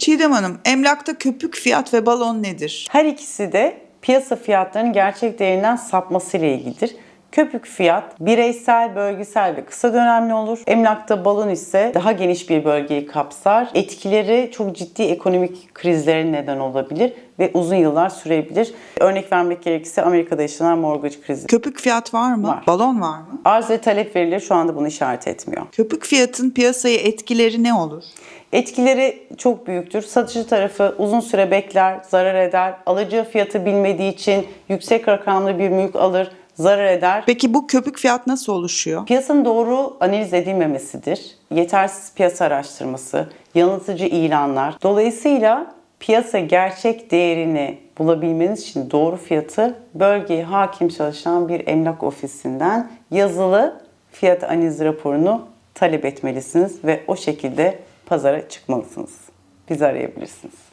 Çiğdem Hanım, emlakta köpük fiyat ve balon nedir? Her ikisi de piyasa fiyatlarının gerçek değerinden sapması ile ilgilidir. Köpük fiyat bireysel, bölgesel ve kısa dönemli olur. Emlakta balon ise daha geniş bir bölgeyi kapsar. Etkileri çok ciddi ekonomik krizlere neden olabilir ve uzun yıllar sürebilir. Örnek vermek gerekirse Amerika'da yaşanan mortgage krizi. Köpük fiyat var mı? Var. Balon var mı? Arz ve talep verileri şu anda bunu işaret etmiyor. Köpük fiyatın piyasaya etkileri ne olur? Etkileri çok büyüktür. Satıcı tarafı uzun süre bekler, zarar eder. Alıcı fiyatı bilmediği için yüksek rakamlı bir mülk alır, zarar eder. Peki bu köpük fiyat nasıl oluşuyor? Piyasanın doğru analiz edilmemesidir. Yetersiz piyasa araştırması, yanıltıcı ilanlar. Dolayısıyla piyasa gerçek değerini bulabilmeniz için doğru fiyatı bölgeye hakim çalışan bir emlak ofisinden yazılı fiyat analiz raporunu talep etmelisiniz ve o şekilde pazara çıkmalısınız. Bizi arayabilirsiniz.